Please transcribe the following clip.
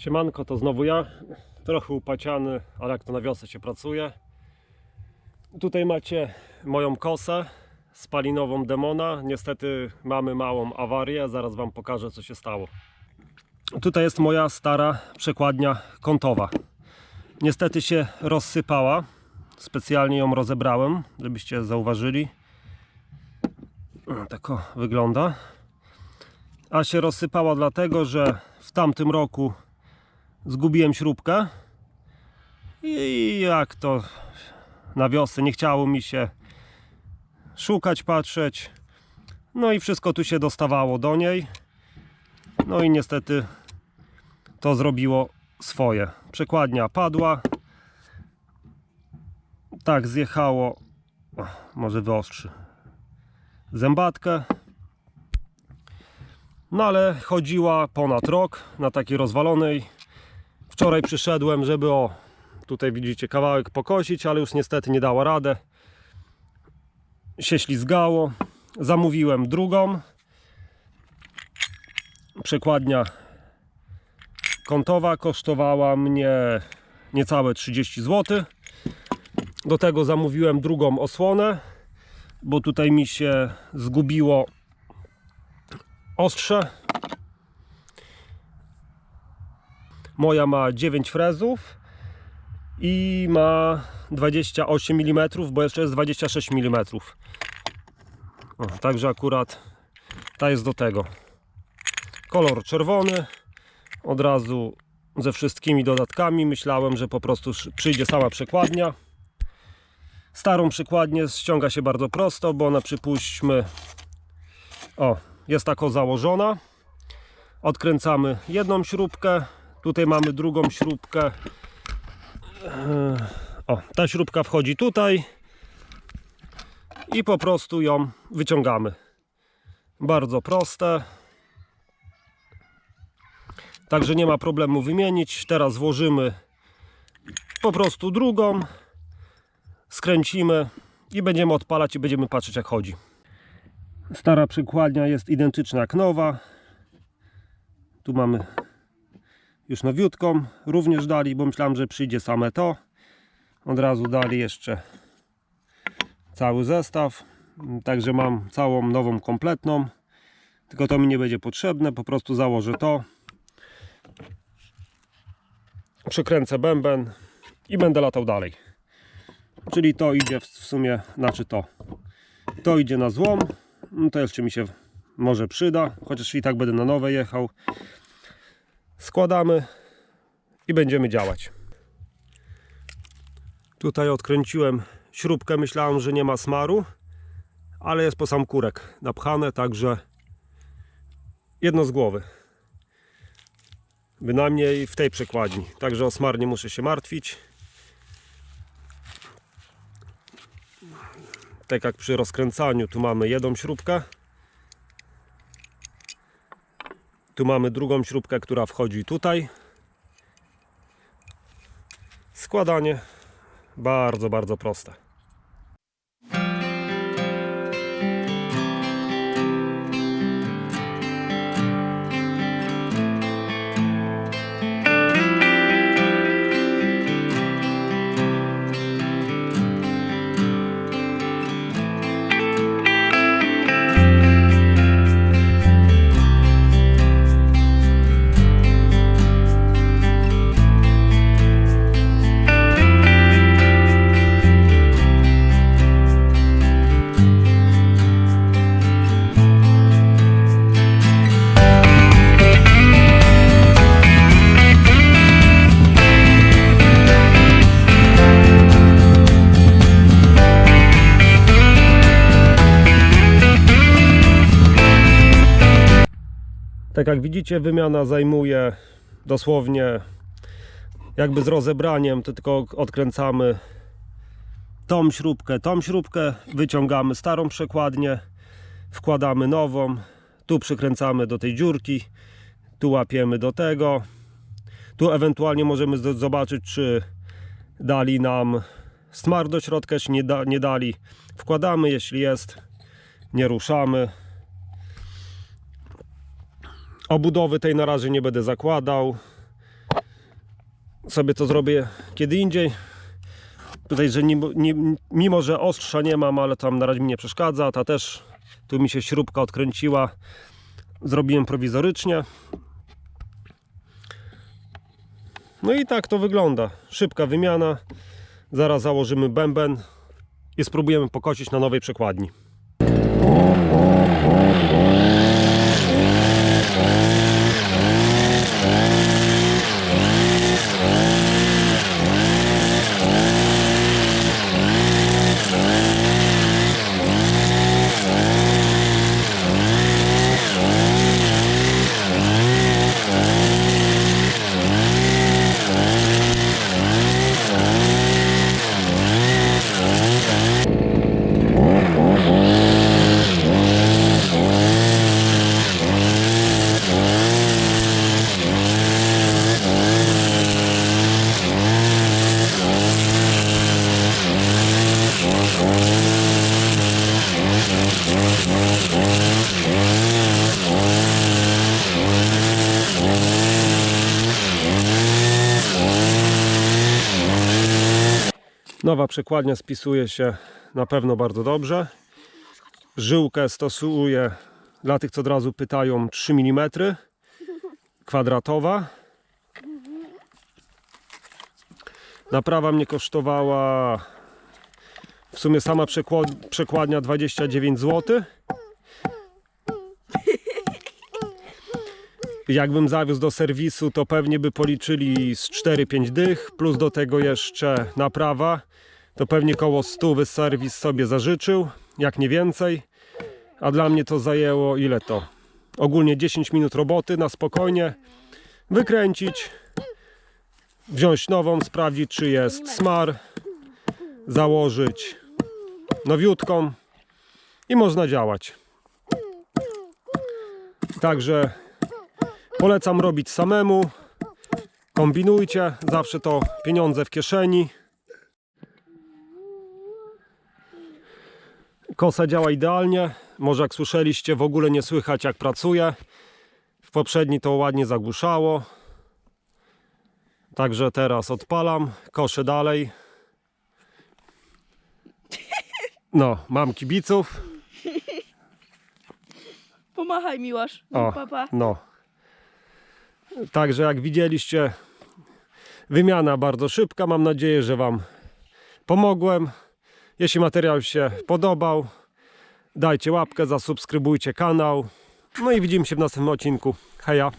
Siemanko, to znowu ja. Trochę upaciany, ale jak to na wiosnę się pracuje. Tutaj macie moją kosę spalinową demona. Niestety mamy małą awarię, zaraz wam pokażę co się stało. Tutaj jest moja stara przekładnia kątowa. Niestety się rozsypała. Specjalnie ją rozebrałem, żebyście zauważyli. Tak wygląda. A się rozsypała dlatego, że w tamtym roku zgubiłem śrubkę i jak to na wiosnę nie chciało mi się szukać, patrzeć. No i wszystko tu się dostawało do niej. No i niestety to zrobiło swoje. Przekładnia padła. Tak zjechało. O, może wyostrzy zębatkę. No ale chodziła ponad rok na takiej rozwalonej. Wczoraj przyszedłem, żeby o tutaj widzicie kawałek pokosić, ale już niestety nie dała radę. Się ślizgało. Zamówiłem drugą. Przekładnia kątowa kosztowała mnie niecałe 30 zł. Do tego zamówiłem drugą osłonę, bo tutaj mi się zgubiło ostrze. Moja ma 9 frezów i ma 28 mm, bo jeszcze jest 26 mm. O, także akurat ta jest do tego. Kolor czerwony. Od razu ze wszystkimi dodatkami. Myślałem, że po prostu przyjdzie sama przekładnia. Starą przykładnię ściąga się bardzo prosto, bo ona przypuśćmy o, jest tako założona. Odkręcamy jedną śrubkę. Tutaj mamy drugą śrubkę. O, ta śrubka wchodzi tutaj. I po prostu ją wyciągamy. Bardzo proste. Także nie ma problemu wymienić. Teraz włożymy po prostu drugą. Skręcimy i będziemy odpalać i będziemy patrzeć jak chodzi. Stara przykładnia jest identyczna jak nowa. Tu mamy już nowiutką. Również dali, bo myślałem, że przyjdzie same to. Od razu dali jeszcze cały zestaw. Także mam całą nową, kompletną. Tylko to mi nie będzie potrzebne. Po prostu założę to. Przykręcę bęben i będę latał dalej. Czyli to idzie w sumie, znaczy to. To idzie na złom. To jeszcze mi się może przyda, chociaż i tak będę na nowe jechał. Składamy i będziemy działać. Tutaj odkręciłem śrubkę, myślałem, że nie ma smaru, ale jest po sam kurek napchane, także jedno z głowy. Bynajmniej w tej przekładni. Także o smar nie muszę się martwić. tak jak przy rozkręcaniu, tu mamy jedną śrubkę. Tu mamy drugą śrubkę, która wchodzi tutaj. Składanie bardzo, bardzo proste. Tak jak widzicie, wymiana zajmuje dosłownie jakby z rozebraniem, to tylko odkręcamy tą śrubkę, tą śrubkę, wyciągamy starą przekładnię, wkładamy nową, tu przykręcamy do tej dziurki, tu łapiemy do tego, tu ewentualnie możemy zobaczyć, czy dali nam smar do środka, czy nie, da, nie dali. Wkładamy, jeśli jest, nie ruszamy. Obudowy tej na razie nie będę zakładał. sobie to zrobię kiedy indziej. Tutaj, że nim, nim, mimo, że ostrza nie mam, ale tam na razie mi nie przeszkadza, ta też, tu mi się śrubka odkręciła, zrobiłem prowizorycznie. No i tak to wygląda. Szybka wymiana. Zaraz założymy bęben i spróbujemy pokosić na nowej przekładni. Nowa przekładnia spisuje się na pewno bardzo dobrze. Żyłkę stosuję dla tych, co od razu pytają 3 mm kwadratowa. Naprawa mnie kosztowała w sumie sama przekład- przekładnia 29 zł. Jakbym zawiózł do serwisu, to pewnie by policzyli z 4-5 dych, plus do tego jeszcze naprawa. To pewnie koło 100 serwis sobie zażyczył, jak nie więcej. A dla mnie to zajęło ile to? Ogólnie 10 minut roboty na spokojnie. Wykręcić, wziąć nową, sprawdzić czy jest smar, założyć nowiutką i można działać. Także Polecam robić samemu. Kombinujcie, zawsze to pieniądze w kieszeni. Kosa działa idealnie. Może jak słyszeliście, w ogóle nie słychać jak pracuje. W poprzedni to ładnie zagłuszało. Także teraz odpalam, koszę dalej. No, mam kibiców. Pomachaj Miłasz. O, Papa. no. Także jak widzieliście, wymiana bardzo szybka. Mam nadzieję, że Wam pomogłem. Jeśli materiał się podobał, dajcie łapkę, zasubskrybujcie kanał. No i widzimy się w następnym odcinku. Heja!